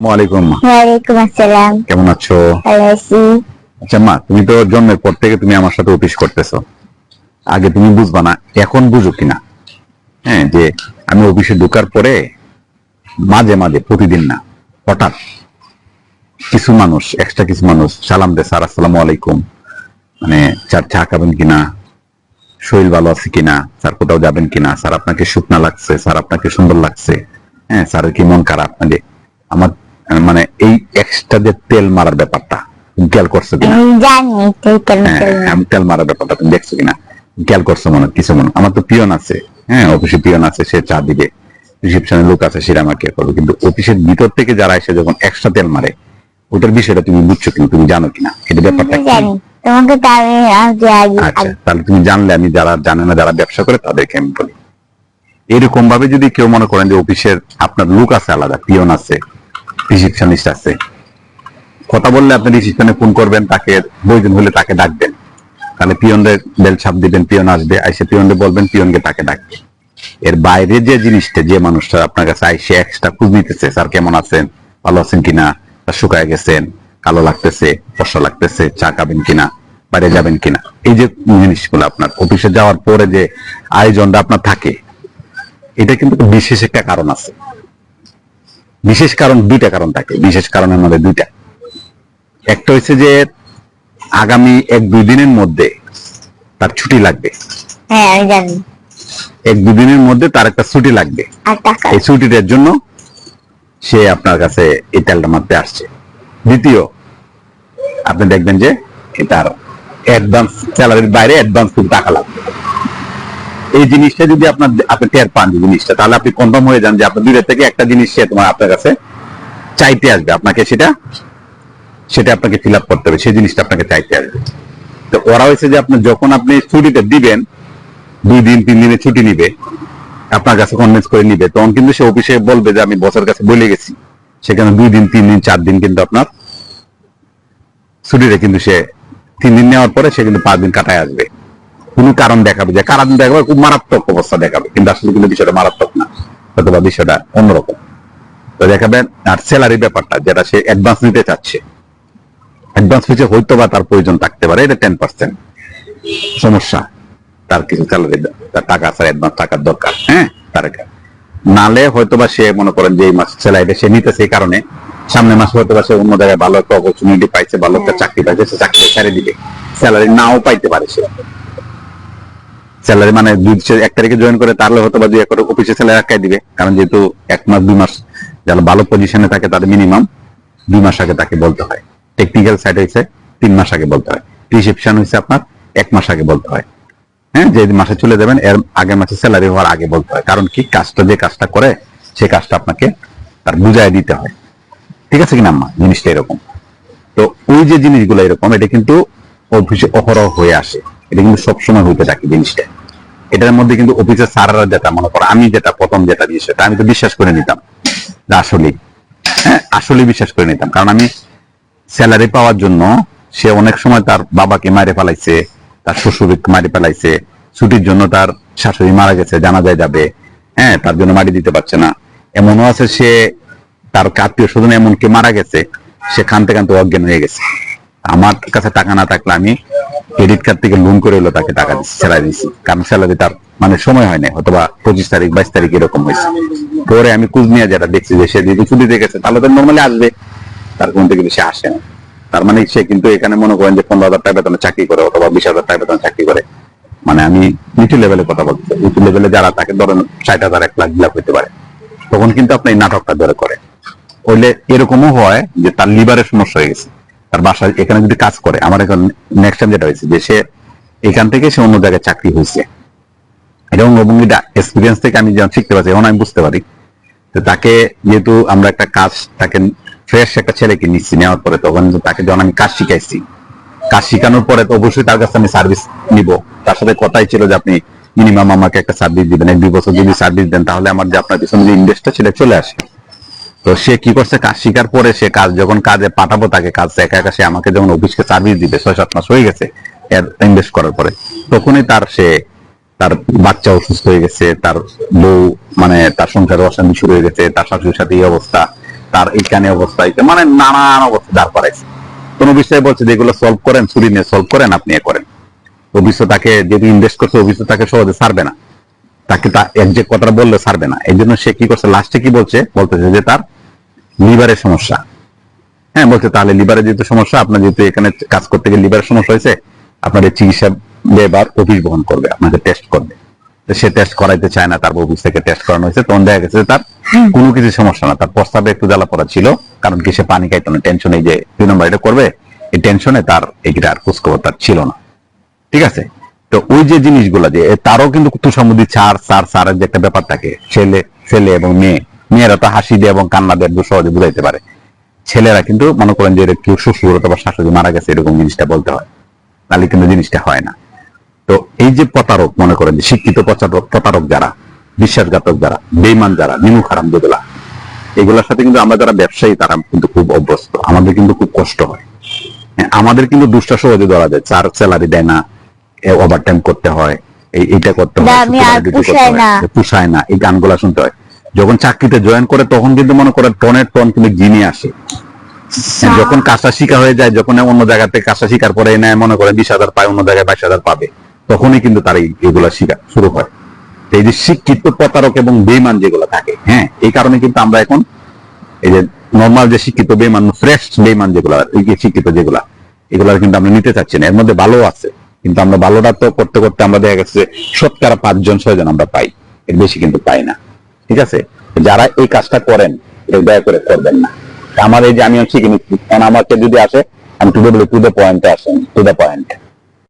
ওয়ালাইকুম ওয়ালাইকুম আসসালাম। কেমন আছো? আচ্ছা মা তুমি তো জন্মের পর থেকে তুমি আমার সাথে অফিস করতেছো। আগে তুমি বুঝবা না এখন বুঝো কিনা। হ্যাঁ যে আমি অফিসে ঢোকার পরে মাঝে মাঝে প্রতিদিন না হঠাৎ কিছু মানুষ এক্সট্রা কিছু মানুষ সালাম স্যার আসসালামু আলাইকুম মানে চার চা খাবেন কিনা? শরীর ভালো আছে কিনা? স্যার কোথাও যাবেন কিনা? স্যার আপনাকে শুকনা লাগছে স্যার আপনাকে সুন্দর লাগছে। হ্যাঁ স্যারের কি মন খারাপ? মানে আমার মানে এই এক্সট্রা যে তেল মারার ব্যাপারটা খেয়াল করছ কিনা? আমি হ্যাঁ আমি তেল মারার ব্যাপারটা তুমি দেখছ কিনা? খেয়াল করছ মনে কিছু মনে আমার তো পিয়ন আছে হ্যাঁ অফিসে পিয়ন আছে সে চা দিবে। রিসেপশনের লোক আছে সেটা আমাকে করবে। কিন্তু অফিসের ভিতর থেকে যারা এসে যখন এক্সট্রা তেল মারে ওটার বিষয়টা তুমি বুঝছ কিনা তুমি জানো কিনা? এটা ব্যাপারটা তোমাকে আচ্ছা তাহলে তুমি জানলে আমি যারা জানে না যারা ব্যবসা করে তাদেরকে আমি বলি। এরকম ভাবে যদি কেউ মনে করেন যে অফিসের আপনার লোক আছে আলাদা পিয়ন আছে রিসিপশনিস্ট আছে। কথা বললে আপনি রিসিপশনে ফোন করবেন, তাকে প্রয়োজন হলে তাকে ডাকবেন তাহলে পিয়নদের বেল ছাপ দিবেন, পিয়ন আসবে, আইসে পিয়নদের বলবেন, পিয়নকে তাকে ডাকবে। এর বাইরে যে জিনিসটা, যে মানুষটা আপনার কাছে আইসে এক্সট্রা খুঁজ নিতেছে, স্যার কেমন আছেন? ভালো আছেন কিনা? শুকায় গেছেন? কালো লাগতেছে ফসা লাগতেছে, চা খাবেন কিনা? বাইরে যাবেন কিনা? এই যে জিনিসগুলো আপনার, অফিসে যাওয়ার পরে যে আয়োজনটা আপনার থাকে, এটা কিন্তু বিশেষ একটা কারণ আছে। বিশেষ কারণ দুইটা কারণ থাকে বিশেষ কারণের মধ্যে দুইটা। একটা হচ্ছে যে আগামী এক দুই দিনের মধ্যে তার ছুটি লাগবে। হ্যাঁ আমি জানি। এক দুই দিনের মধ্যে তার একটা ছুটি লাগবে। এই ছুটিটার জন্য সে আপনার কাছে এই তেলটা মারতে আসছে। দ্বিতীয় আপনি দেখবেন যে তার অ্যাডভান্স স্যালারির বাইরে অ্যাডভান্স কিন্তু টাকা লাগবে। এই জিনিসটা যদি আপনার আপনি টের পান জিনিসটা, তাহলে আপনি কনফার্ম হয়ে যান যে আপনার দুইটা থেকে একটা জিনিস সে তোমার আপনার কাছে চাইতে আসবে। আপনাকে সেটা সেটা আপনাকে ফিল করতে হবে। সেই জিনিসটা আপনাকে চাইতে আসবে। তো ওরা হয়েছে যে আপনি যখন আপনি ছুটিটা দিবেন, দুই দিন, তিন দিনের ছুটি নিবে, আপনার কাছে কনভিন্স করে নিবে, তখন কিন্তু সে অফিসে বলবে যে আমি বসের কাছে বলে গেছি। সেখানে দুই দিন, তিন দিন, চার দিন কিন্তু আপনার ছুটিটা কিন্তু সে তিন দিন নেওয়ার পরে সে কিন্তু পাঁচ দিন কাটায় আসবে। কোনো কারণ দেখাবে যে কারণ দেখাবে, খুব মারাত্মক অবস্থা দেখাবে। কিন্তু আসলে কিন্তু বিষয়টা মারাত্মক না। অথবা বিষয়টা অন্যরকম। তো দেখাবেন, আর স্যালারি ব্যাপারটা, যেটা সে অ্যাডভান্স নিতে চাচ্ছে। অ্যাডভান্স ফিচে হয়তো বা তার প্রয়োজন থাকতে পারে, এটা টেন পার্সেন্ট সমস্যা, তার কিছু স্যালারি তার টাকা আছে অ্যাডভান্স টাকার দরকার হ্যাঁ তার নালে হয়তো বা সে মনে করেন যে এই মাস স্যালারিটা সে নিতেছে এই কারণে, সামনে মাস হয়তো বা সে অন্য জায়গায় ভালো একটা অপরচুনিটি পাইছে, ভালো একটা চাকরি পাইছে, সে চাকরি ছেড়ে দিবে। স্যালারি নাও পাইতে পারে সে। স্যালারি মানে দুই এক তারিখে জয়েন করে তাহলে হয়তো বা দুই এক অফিসে স্যালারি আটকাই দিবে। কারণ যেহেতু এক মাস, দুই মাস যারা ভালো পজিশনে থাকে তাদের মিনিমাম দুই মাস আগে তাকে বলতে হয়। টেকনিক্যাল সাইড হয়েছে তিন মাস আগে বলতে হয়। রিসেপশন হয়েছে আপনার এক মাস আগে বলতে হয়। হ্যাঁ যে মাসে চলে যাবেন, এর আগের মাসে স্যালারি হওয়ার আগে বলতে হয়। কারণ কি? কাজটা যে কাজটা করে, সে কাজটা আপনাকে তার বুঝায় দিতে হয়। ঠিক আছে কিনা আম্মা? জিনিসটা এরকম। তো ওই যে জিনিসগুলো এরকম, এটা কিন্তু অফিসে অহরহ হয়ে আসে। এটা কিন্তু সবসময় হইতে থাকে জিনিসটা। এটার মধ্যে কিন্তু অফিসের স্যাররা যেটা মনে করো, আমি যেটা প্রথম যেটা দিয়ে সেটা আমি তো বিশ্বাস করে নিতাম। যে আসলেই হ্যাঁ আসলেই বিশ্বাস করে নিতাম। কারণ আমি স্যালারি পাওয়ার জন্য সে অনেক সময় তার বাবাকে মারে ফেলাইছে, তার শ্বশুরকে মারি ফেলাইছে, ছুটির জন্য তার শাশুড়ি মারা গেছে জানা যায় যাবে হ্যাঁ তার জন্য মারি দিতে পারছে না। এমনও আছে সে, তার আত্মীয় স্বজন এমন কে মারা গেছে, সে খানতে খানতে অজ্ঞান হয়ে গেছে। আমার কাছে টাকা না থাকলে আমি ক্রেডিট কার্ড থেকে লোন করে হলো তাকে টাকা দিচ্ছি স্যালারি দিচ্ছি কারণ স্যালারি তার মানে সময় হয় না অথবা পঁচিশ তারিখ, বাইশ তারিখ এরকম হয়েছে। পরে আমি কুজ নিয়ে যেটা দেখছি যে সে যদি ছুটিতে গেছে তাহলে তো নর্মালি আসবে। তার কোন থেকে সে আসে না। তার মানে সে কিন্তু এখানে মনে করেন যে পনেরো হাজার টাকা বেতনে চাকরি করে অথবা বিশ হাজার টাকা বেতনে চাকরি করে। মানে আমি নিচু লেভেলে কথা বলছি উঁচু লেভেলে যারা তাকে ধরেন ষাট হাজার, এক লাখ লাখ হইতে পারে, তখন কিন্তু আপনি নাটকটা ধরে করে। হইলে এরকমও হয় যে তার লিভারের সমস্যা হয়ে গেছে। তার বাসায় এখানে যদি কাজ করে, আমার এখন নেক্সট টাইম যেটা হয়েছে যে সে এখান থেকে সে অন্য জায়গায় চাকরি হয়েছে। এটা অঙ্গভঙ্গিটা এক্সপিরিয়েন্স থেকে আমি যেমন শিখতে পারছি, এখন আমি বুঝতে পারি। তো তাকে যেহেতু আমরা একটা কাজ, তাকে ফ্রেশ একটা ছেলেকে নিচ্ছি, নেওয়ার পরে তখন তাকে যখন আমি কাজ শিখাইছি, কাজ শিখানোর পরে তো অবশ্যই তার কাছে আমি সার্ভিস নিব। তার সাথে কথাই ছিল যে আপনি মিনিমাম আমাকে একটা সার্ভিস দিবেন, এক দুই বছর যদি সার্ভিস দেন, তাহলে আমার যে আপনার পিছনে যে ইনভেস্টটা ছেলে চলে আসে। তো সে কি করছে? কাজ শিকার পরে সে কাজ যখন কাজে পাঠাবো তাকে কাজ একা একা সে আমাকে যখন অফিসকে সার্ভিস দিবে ছয় সাত মাস হয়ে গেছে, এর ইনভেস্ট করার পরে, তখনই তার সে, তার বাচ্চা অসুস্থ হয়ে গেছে, তার বউ মানে তার সংসারে অশান্তি শুরু হয়ে গেছে, তার শাশুড়ির সাথে এই অবস্থা, তার এইখানে অবস্থা মানে নানান অবস্থা দাঁড় করাইছে। কোন বিষয়ে বলছে, যে এগুলো সলভ করেন চুরি নিয়ে সলভ করেন, আপনি এ করেন। অফিসে তাকে যেহেতু ইনভেস্ট করছে অফিসে তাকে সহজে ছাড়বে না। তাকে তা এক যে কথাটা বললে ছাড়বে না। এই জন্য সে কি করছে লাস্টে কি বলছে? বলতেছে যে তার লিভারের সমস্যা। হ্যাঁ বলছে তাহলে লিভারের যেহেতু সমস্যা, আপনার যেহেতু এখানে কাজ করতে গিয়ে লিভারের সমস্যা হয়েছে, আপনার চিকিৎসা এবার অফিস বহন করবে, আপনাকে টেস্ট করবে। সে টেস্ট করাইতে চায় না, তার অফিস থেকে টেস্ট করানো হয়েছে, তখন দেখা গেছে তার কোনো কিছু সমস্যা না, তার প্রস্তাবে একটু জ্বালা পড়া ছিল, কারণ কি সে পানি খাইতো না টেনশন এই যে দুই নম্বর এটা করবে, এই টেনশনে তার এইটা আর খোঁজখবর তার ছিল না। ঠিক আছে? তো ওই যে জিনিসগুলো যে তারও কিন্তু তুষামুদি চার সার চারের যে একটা ব্যাপার থাকে, ছেলে ছেলে এবং মেয়ে মেয়েরা তো হাসি দিয়ে এবং কান্না দিয়ে একটু সহজে বুঝাইতে পারে। ছেলেরা কিন্তু মনে করেন যে কেউ শ্বশুর অথবা শাশুড়ি মারা গেছে এরকম জিনিসটা বলতে হয়। তাহলে কিন্তু জিনিসটা হয় না। তো এই যে প্রতারক মনে করেন যে শিক্ষিত প্রতারক প্রতারক যারা বিশ্বাসঘাতক যারা বেইমান যারা নিমুখ হারাম যেগুলা এগুলোর সাথে কিন্তু আমরা যারা ব্যবসায়ী তারা কিন্তু খুব অভ্যস্ত। আমাদের কিন্তু খুব কষ্ট হয়। হ্যাঁ, আমাদের কিন্তু দুষ্টা সহজে ধরা যায়। চার স্যালারি দেয় না ওভার টাইম করতে হয় এইটা করতে হয়। পুষায় না এই গানগুলা শুনতে হয়। যখন চাকরিতে জয়েন করে তখন কিন্তু মনে করে টনের টন কিন্তু জিনিয়ে আসে। হ্যাঁ, যখন কাজটা শিকা হয়ে যায় যখন অন্য জায়গাতে কাজটা শিকার পরে নেয় মনে করে বিশ হাজার পায় অন্য জায়গায় বাইশ হাজার পাবে তখনই কিন্তু তার এগুলা শিকা শুরু হয়। এই যে শিক্ষিত প্রতারক এবং বেমান যেগুলো থাকে হ্যাঁ এই কারণে কিন্তু আমরা এখন এই যে নর্মাল যে শিক্ষিত বেমান ফ্রেশ বেমান যেগুলা এই যে শিক্ষিত যেগুলা এগুলা কিন্তু আমরা নিতে চাচ্ছি না। এর মধ্যে ভালো আছে কিন্তু আমরা ভালোটা তো করতে করতে আমরা দেখা গেছে শতকরা পাঁচজন ছয়জন আমরা পাই এর বেশি কিন্তু পাই না। ঠিক আছে? যারা এই কাজটা করেন দয়া করে করবেন না। আমার এই যে আমি হচ্ছি কারণ আমাকে যদি আসে, আমি টু টু দ্য পয়েন্টে আসেন টু দ্য পয়েন্ট